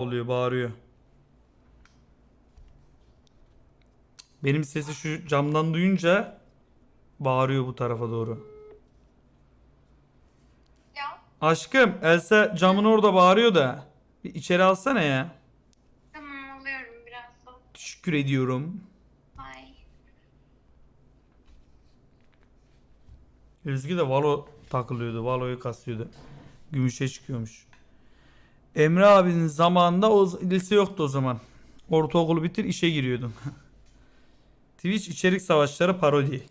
oluyor, bağırıyor. Benim sesi şu camdan duyunca bağırıyor bu tarafa doğru. Ya Aşkım, Elsa camın orada bağırıyor da. Bir içeri alsana ya. tamam alıyorum biraz da. Teşekkür ediyorum. Ay. Özgü de Valo takılıyordu. Valo'yu kasıyordu. Gümüşe çıkıyormuş. Emre abinin zamanında o lise yoktu o zaman. Ortaokulu bitir işe giriyordun. Twitch içerik savaşları parodi.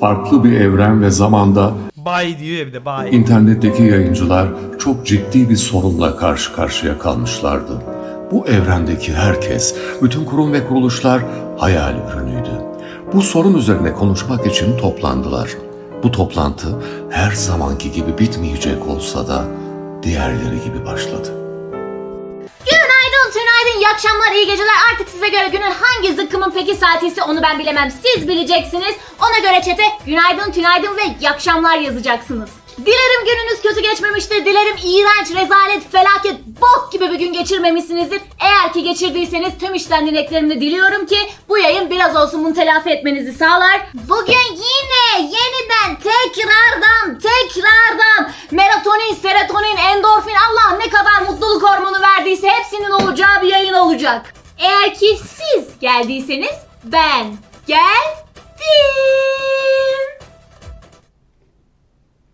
Farklı bir evren ve zamanda Bye diyor ya bir de bye. internetteki yayıncılar çok ciddi bir sorunla karşı karşıya kalmışlardı. Bu evrendeki herkes, bütün kurum ve kuruluşlar hayal ürünüydü. Bu sorun üzerine konuşmak için toplandılar. Bu toplantı her zamanki gibi bitmeyecek olsa da diğerleri gibi başladı. Günaydın, tünaydın, iyi akşamlar, iyi geceler. Artık size göre günün hangi zıkkımın peki saati ise onu ben bilemem. Siz bileceksiniz. Ona göre çete günaydın, tünaydın ve iyi akşamlar yazacaksınız. Dilerim gününüz kötü geçmemiştir. Dilerim iğrenç, rezalet, felaket, bok gibi bir gün geçirmemişsinizdir. Eğer ki geçirdiyseniz tüm işten dileklerimle diliyorum ki bu yayın biraz olsun bunu telafi etmenizi sağlar. Bugün yine yeniden tekrardan tekrardan melatonin, serotonin, endorfin Allah ne kadar mutluluk hormonu verdiyse hepsinin olacağı bir yayın olacak. Eğer ki siz geldiyseniz ben geldim.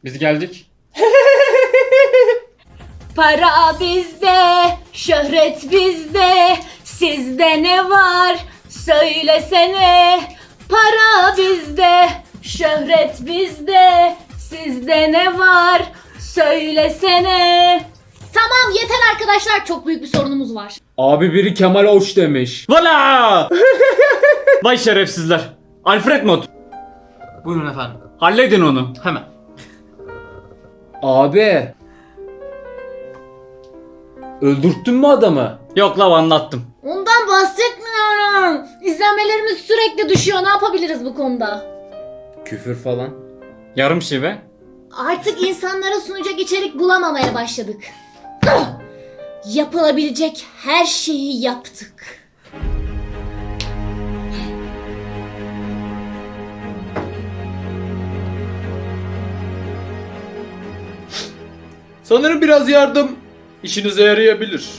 Biz geldik. Para bizde, şöhret bizde, sizde ne var? Söylesene. Para bizde, şöhret bizde, sizde ne var? Söylesene. Tamam yeter arkadaşlar çok büyük bir sorunumuz var. Abi biri Kemal Oç demiş. Valla! Vay şerefsizler. Alfred mod. Buyurun efendim. Halledin onu. Hemen. Abi. Öldürttün mü adamı? Yok la anlattım. Ondan bahsetmiyorum. İzlenmelerimiz sürekli düşüyor. Ne yapabiliriz bu konuda? Küfür falan. Yarım şive. Artık insanlara sunacak içerik bulamamaya başladık. Yapılabilecek her şeyi yaptık. Sanırım biraz yardım işinize yarayabilir.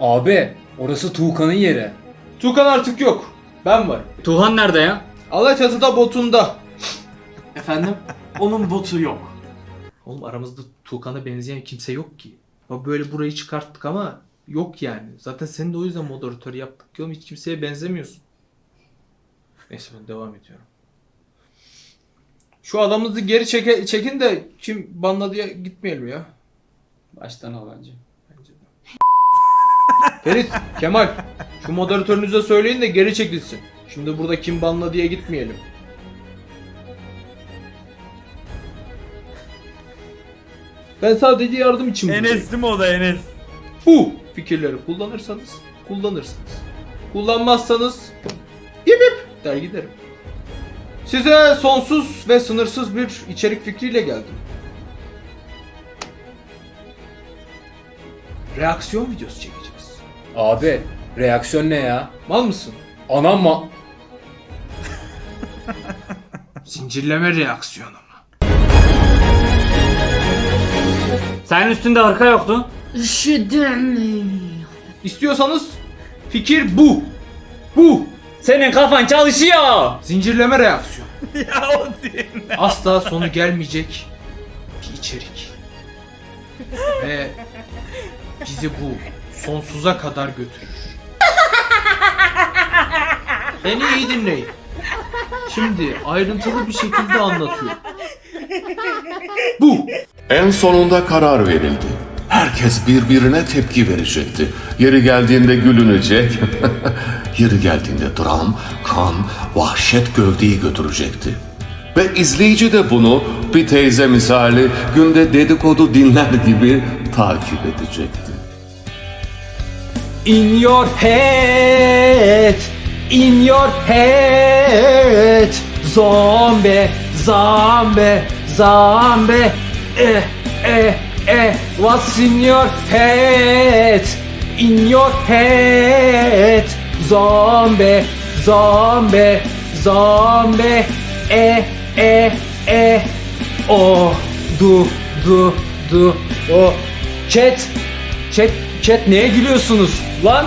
Abi orası Tuğkan'ın yeri. Tukan artık yok. Ben varım. Tuğhan nerede ya? Alaçatı'da botunda. Efendim? Onun botu yok. Oğlum aramızda Tuğkan'a benzeyen kimse yok ki. Bak böyle burayı çıkarttık ama yok yani. Zaten seni de o yüzden moderatör yaptık ki oğlum hiç kimseye benzemiyorsun. Neyse ben devam ediyorum. Şu adamınızı geri çeke, çekin de kim banladı ya gitmeyelim ya. Baştan al bence. Bence de. Ferit, Kemal şu moderatörünüze söyleyin de geri çekilsin. Şimdi burada kim banla diye gitmeyelim. Ben sadece yardım için buradayım. Enes değil mi o da Enes? Bu fikirleri kullanırsanız kullanırsınız. Kullanmazsanız ip ip der giderim. Size sonsuz ve sınırsız bir içerik fikriyle geldim. Reaksiyon videosu çekeceğiz. Abi reaksiyon ne ya? Mal mısın? Anam mı? Zincirleme reaksiyonu Senin üstünde arka yoktu. Üşüdüm. İstiyorsanız fikir bu. Bu. Senin kafan çalışıyor. Zincirleme reaksiyon. ya o değil. Asla sonu gelmeyecek bir içerik. Ve bizi bu sonsuza kadar götürür. Beni iyi dinleyin. Şimdi ayrıntılı bir şekilde anlatıyorum. Bu. En sonunda karar verildi. Herkes birbirine tepki verecekti. Yeri geldiğinde gülünecek. Yeri geldiğinde dram, kan, vahşet gövdeyi götürecekti. Ve izleyici de bunu bir teyze misali günde dedikodu dinler gibi takip edecekti. In your head, in your head, zombie, zombie, zombie, eh, eh, eh, what's in your head, in your head, zombie, zombie, zombie, eh, eh, eh, oh, du, du, du, oh, chat, Chat, chat neye gülüyorsunuz lan?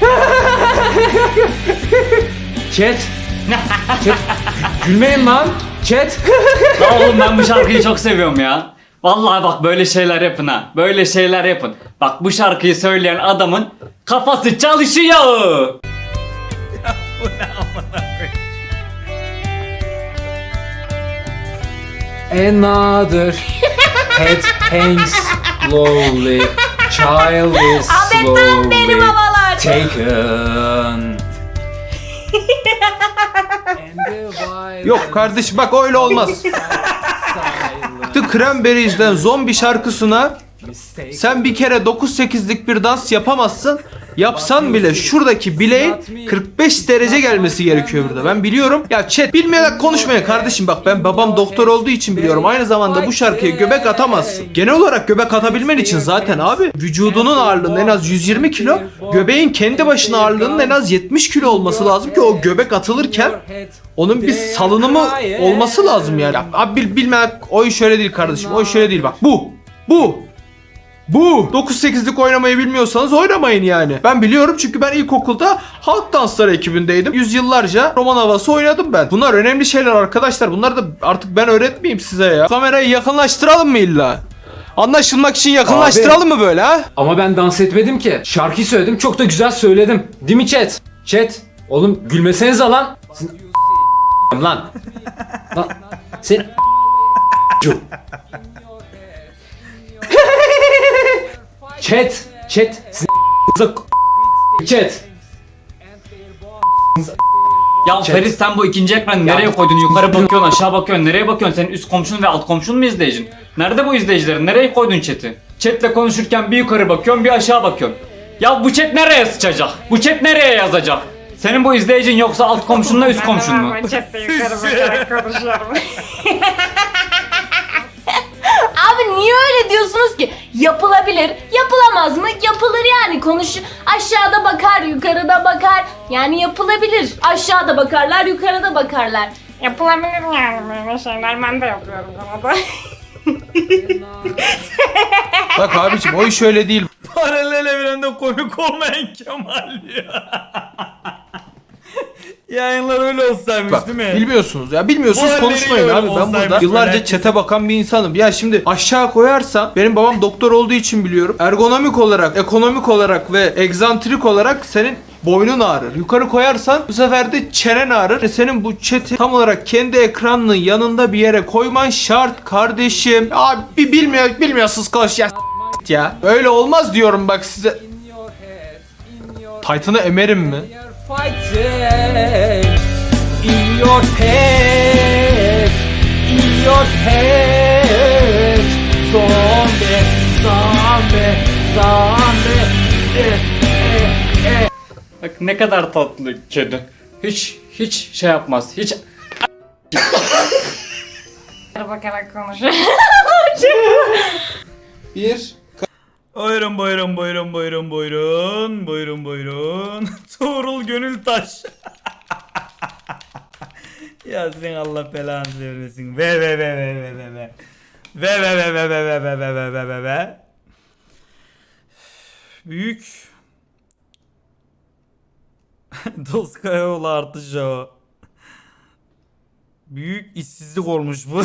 chat. chat. Gülmeyin lan. Chat. Ya oğlum ben bu şarkıyı çok seviyorum ya. Vallahi bak böyle şeyler yapın ha. Böyle şeyler yapın. Bak bu şarkıyı söyleyen adamın kafası çalışıyor. Another head hangs slowly. Child is slowly taken. Yok kardeşim bak öyle olmaz. The Cranberries'den zombi şarkısına sen bir kere 9-8'lik bir dans yapamazsın. Yapsan bile şuradaki bileğin 45 derece gelmesi gerekiyor burada. Ben biliyorum. Ya chat bilmeyerek konuşmayın kardeşim. Bak ben babam doktor olduğu için biliyorum. Aynı zamanda bu şarkıya göbek atamazsın. Genel olarak göbek atabilmen için zaten abi vücudunun ağırlığının en az 120 kilo, göbeğin kendi başına ağırlığının en az 70 kilo olması lazım ki o göbek atılırken onun bir salınımı olması lazım yani. Ya, abi bil, bilmemek o iş öyle değil kardeşim. O iş öyle değil bak. Bu. Bu. Bu. 9-8'lik oynamayı bilmiyorsanız oynamayın yani. Ben biliyorum çünkü ben ilkokulda halk dansları ekibindeydim. Yüzyıllarca roman havası oynadım ben. Bunlar önemli şeyler arkadaşlar. Bunları da artık ben öğretmeyeyim size ya. Kamerayı yakınlaştıralım mı illa? Anlaşılmak için yakınlaştıralım mı böyle ha? Ama ben dans etmedim ki. Şarkı söyledim. Çok da güzel söyledim. Değil mi chat? Chat. Oğlum gülmesenize lan. Sin- lan. Lan. Sen Chat. Chat. Sin- Chat. Ya Ferit sen bu ikinci ekranı nereye koydun? Yukarı bakıyorsun, aşağı bakıyorsun. Nereye bakıyorsun? Senin üst komşun ve alt komşun mu izleyicin? Nerede bu izleyicilerin? Nereye koydun chat'i? Chat'le konuşurken bir yukarı bakıyorsun, bir aşağı bakıyorsun. Ya bu chat nereye sıçacak? Bu chat nereye yazacak? Senin bu izleyicin yoksa alt komşunla üst komşun mu? Abi niye öyle diyorsunuz ki? Yapılabilir. Yapılamaz mı? Yapılır yani. Konuş aşağıda bakar, yukarıda bakar. Yani yapılabilir. Aşağıda bakarlar, yukarıda bakarlar. Yapılabilir yani böyle şeyler. Ben de yapıyorum arada. Bak abicim o iş öyle değil. Paralel evrende komik olmayan Kemal ya. Yayınlar öyle olsaymış Bak değil mi? bilmiyorsunuz ya bilmiyorsunuz Bu konuşmayın abi ben olsaymış burada yıllarca çete bakan bir insanım. Ya şimdi aşağı koyarsam benim babam doktor olduğu için biliyorum. Ergonomik olarak, ekonomik olarak ve egzantrik olarak senin boynun ağrır. Yukarı koyarsan bu sefer de çenen ağrır. E Senin bu çeti tam olarak kendi ekranının yanında bir yere koyman şart kardeşim. Abi bir bilmiyor, bilmiyorsunuz konuş ya. ya. Öyle olmaz diyorum bak size. Titan'ı emerim mi? Fighting in your head, in your head. Zombie, zombie, zombie. Eh, eh, eh. Bak ne kadar tatlı kedi. Hiç hiç şey yapmaz. Hiç Bakarak konuşuyor. Bir. Buyurun buyurun buyurun buyurun buyurun buyurun buyurun Tuğrul Gönültaş Ya sen Allah belanı vermesin ve ve ve ve ve ve ve ve ve ve ve ve ve ve ve ve ve ve ve Büyük Doskayoğlu artışı o Büyük işsizlik olmuş bu